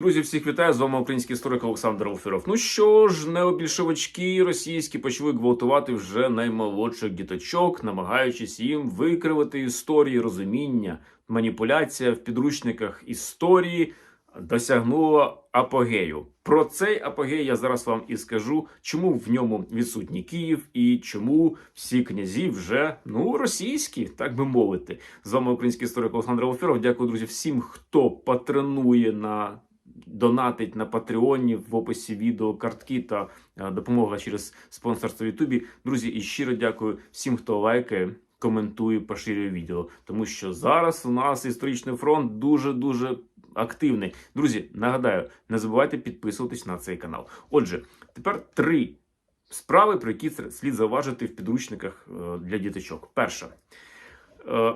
Друзі, всіх вітаю! З вами український історик Олександр Алферов. Ну що ж, необільшовички російські почали гвалтувати вже наймолодших діточок, намагаючись їм викривати історії, розуміння, маніпуляція в підручниках історії досягнула апогею. Про цей апогей я зараз вам і скажу, чому в ньому відсутній Київ і чому всі князі вже ну російські, так би мовити. З вами український історик Олександр Алферов. Дякую, друзі, всім, хто патронує на донатить на Патреоні в описі відео картки та е, допомога через спонсорство в Ютубі. Друзі, і щиро дякую всім, хто лайкає, коментує, поширює відео. Тому що зараз у нас історичний фронт дуже дуже активний. Друзі, нагадаю, не забувайте підписуватись на цей канал. Отже, тепер три справи, про які слід зауважити в підручниках е, для діточок. Перша. Е,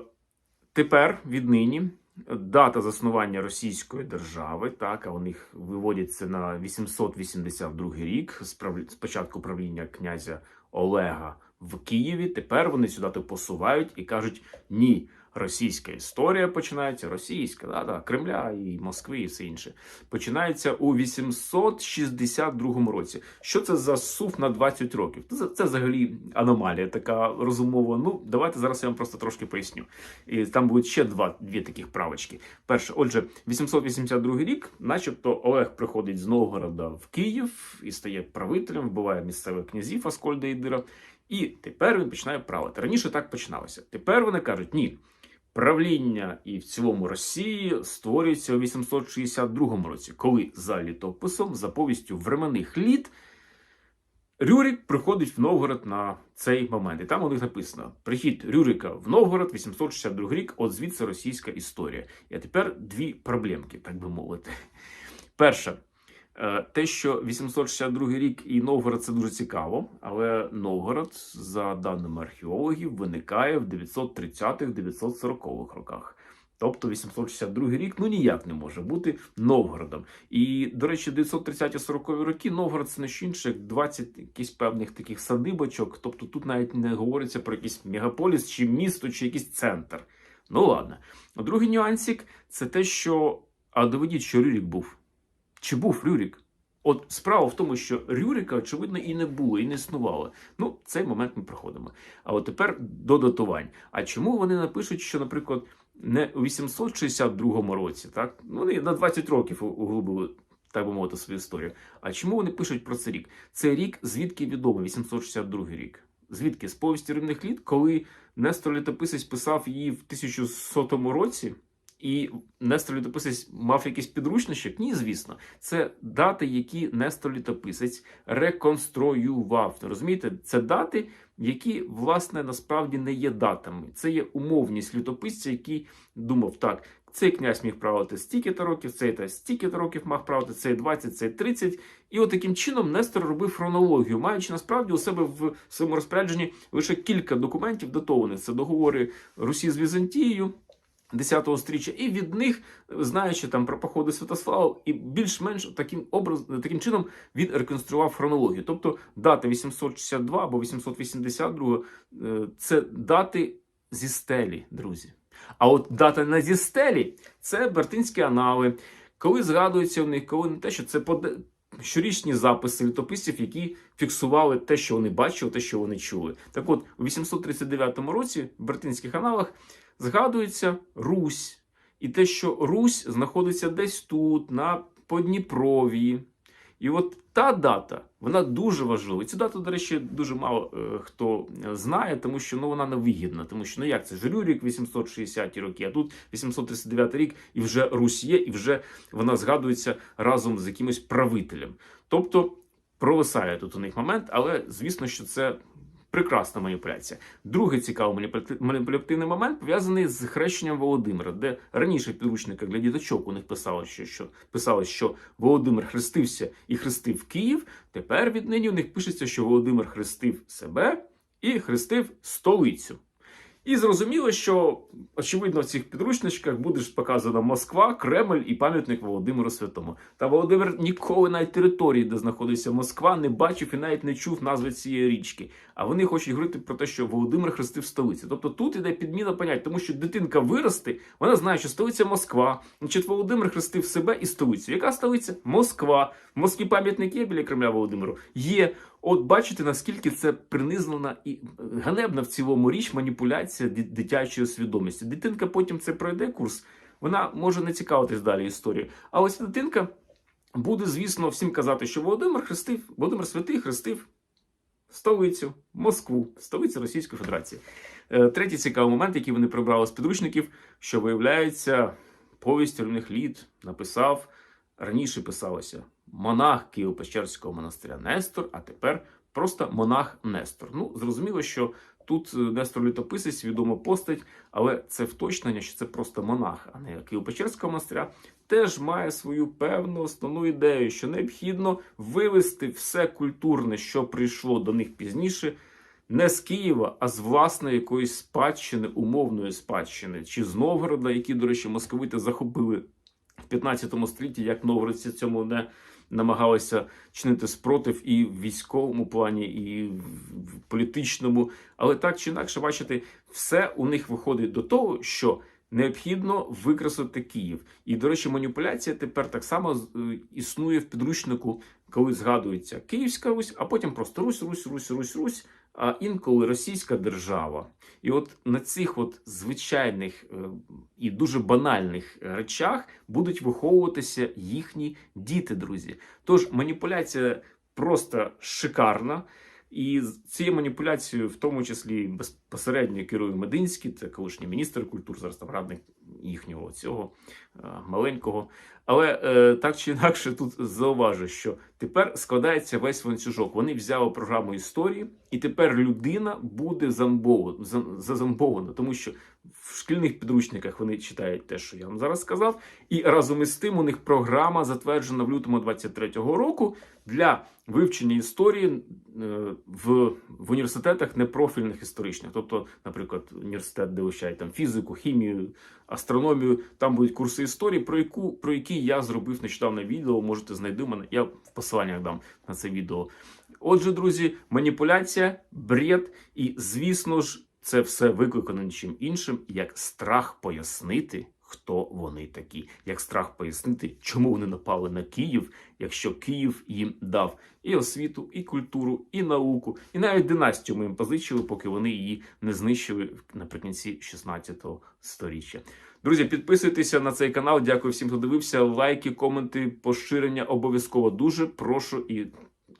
Тепер віднині дата заснування Російської держави, так, а у них виводяться на 882 рік з початку правління князя Олега в Києві. Тепер вони сюди посувають і кажуть: ні, російська історія починається, російська, да, да, Кремля і Москви, і все інше. Починається у 862 році. Що це за сув на 20 років? Це, це взагалі аномалія, така розумова. Ну, давайте зараз я вам просто трошки поясню. І там будуть ще два дві таких правочки. Перше, отже, 882 рік, начебто, Олег приходить з Новгорода в Київ і стає правителем, вбиває місцевих князів Аскольда і Дира. І тепер він починає правити. Раніше так починалося. Тепер вони кажуть, ні. Правління і в цілому Росії створюється у 862 році, коли за літописом, за повістю временних літ, Рюрик приходить в Новгород на цей момент. І там у них написано: прихід Рюрика в Новгород, 862 рік, от звідси російська історія. І тепер дві проблемки, так би мовити. Перша. Е, Те, що 862 рік і Новгород це дуже цікаво, але Новгород, за даними археологів, виникає в 930-940 роках. Тобто 862 рік ну ніяк не може бути Новгородом. І, до речі, 930-40 роки Новгород це не що інше, як 20 якісь певних таких садибочок. Тобто тут навіть не говориться про якийсь мегаполіс, чи місто, чи якийсь центр. Ну ладно. Другий нюансик це те, що а доведіть, що Рюрік був. Чи був Рюрік? От справа в тому, що Рюрика, очевидно, і не було, і не існувало. Ну, цей момент ми проходимо. А от тепер до датувань. А чому вони напишуть, що, наприклад, не у 862 році, так? Ну, Вони на 20 років углубили, так би мовити, свою історію. А чому вони пишуть про цей рік? Це рік, звідки відомо, 862 рік. Звідки? З повісті рівних літ, коли Нестор Літописець писав її в 1100 році. І Нестор Літописець мав якийсь підручничок? Ні, звісно. Це дати, які Нестор Літописець реконструював. Розумієте, це дати, які, власне, насправді не є датами. Це є умовність літописця, який думав, так, цей князь міг правити стільки-то років, цей та стільки-то років мав правити, цей 20, цей 30. І от таким чином Нестор робив хронологію, маючи насправді у себе в своєму розпорядженні лише кілька документів датованих. Це договори Русі з Візантією. 10-го стріччя, і від них, знаючи там про походи Святослава, і більш-менш таким образ, таким чином він реконструював хронологію. Тобто дати 862 або 882 е, це дати зі стелі, друзі. А от дата не зі стелі це Бертинські анали. Коли згадується в них, коли не те, що це поде- щорічні записи літописців, які фіксували те, що вони бачили, те, що вони чули. Так от, у 839 році в Бертинських аналах згадується Русь. І те, що Русь знаходиться десь тут, на Подніпров'ї. І от та дата, вона дуже важлива. І цю дату, до речі, дуже мало е, хто знає, тому що ну, вона невигідна. Тому що ну як це ж Рюрік 860-ті роки, а тут 839 рік, і вже Русь є, і вже вона згадується разом з якимось правителем. Тобто провисає тут у них момент, але звісно, що це прекрасна маніпуляція. Другий цікавий маніпуля- маніпулятивний момент пов'язаний з хрещенням Володимира, де раніше в для діточок у них писало, що, що писали, що Володимир хрестився і хрестив Київ. Тепер віднині у них пишеться, що Володимир хрестив себе і хрестив столицю. І зрозуміло, що очевидно в цих підручничках буде ж показана Москва, Кремль і пам'ятник Володимиру Святому. Та Володимир ніколи навіть території, де знаходиться Москва, не бачив і навіть не чув назви цієї річки. А вони хочуть говорити про те, що Володимир хрестив столиці. Тобто тут іде підміна понять, тому що дитинка виросте, вона знає, що столиця Москва. Значить, Володимир хрестив себе і столицю. Яка столиця? Москва. Москві пам'ятник є біля Кремля Володимиру? Є. От бачите, наскільки це принизлена і ганебна в цілому річ маніпуляція дитячої свідомості. Дитинка потім це пройде курс, вона може не цікавитись далі історією. А ось дитинка буде, звісно, всім казати, що Володимир хрестив, Володимир Святий хрестив столицю, Москву, столицю Російської Федерації. Е, Третій цікавий момент, який вони прибрали з підручників, що виявляється, повість рівних літ написав раніше писалося монах Києво-Печерського монастиря Нестор, а тепер просто монах Нестор. Ну, зрозуміло, що тут е, Нестор Літописець, відома постать, але це вточнення, що це просто монах, а не Києво-Печерського монастиря, теж має свою певну основну ідею, що необхідно вивести все культурне, що прийшло до них пізніше. Не з Києва, а з власної якоїсь спадщини, умовної спадщини, чи з Новгорода, які, до речі, московити захопили в 15 столітті, як новгородці цьому не намагалися чинити спротив і в військовому плані, і в політичному. Але так чи інакше, бачите, все у них виходить до того, що необхідно викреслити Київ. І, до речі, маніпуляція тепер так само е, існує в підручнику, коли згадується Київська Русь, а потім просто Русь, Русь, Русь, Русь, Русь. А інколи російська держава, і от на цих от звичайних е, і дуже банальних речах будуть виховуватися їхні діти, друзі. Тож маніпуляція просто шикарна. І цією маніпуляцією, в тому числі безпосередньо керує Мединський, це колишній міністр культури, зараз там радник їхнього цього е, маленького. Але е, так чи інакше, тут зауважу, що тепер складається весь ланцюжок. Вони взяли програму історії, і тепер людина буде замбована, зам- зазомбована, тому що в шкільних підручниках вони читають те, що я вам зараз сказав, і разом із тим у них програма затверджена в лютому 23-го року для вивчення історії е, в, в університетах непрофільних історичних. Тобто, наприклад, університет, де вивчають там фізику, хімію, астрономію, там будуть курси історії, про яку про які я зробив нещодавно відео. Можете знайти мене. Я в посиланнях дам на це відео. Отже, друзі, маніпуляція, бред, і звісно ж, це все викликано нічим іншим, як страх пояснити, хто вони такі, як страх пояснити, чому вони напали на Київ, якщо Київ їм дав і освіту, і культуру, і науку, і навіть династію ми їм позичили, поки вони її не знищили наприкінці 16 століття. Друзі, підписуйтеся на цей канал. Дякую всім, хто дивився. Лайки, коменти, поширення обов'язково дуже прошу і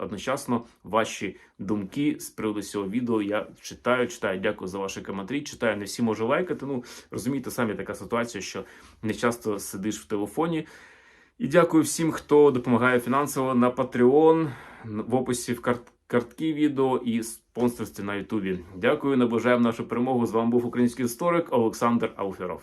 одночасно ваші думки з приводу цього відео. Я читаю, читаю. Дякую за ваші коментарі. Читаю, не всі можу лайкати. Ну розумієте, самі така ситуація, що не часто сидиш в телефоні. І дякую всім, хто допомагає фінансово на Patreon, в описі в карт картки відео і спонсорстві на Ютубі. Дякую, наближаємо нашу перемогу. З вами був український історик Олександр Алферов.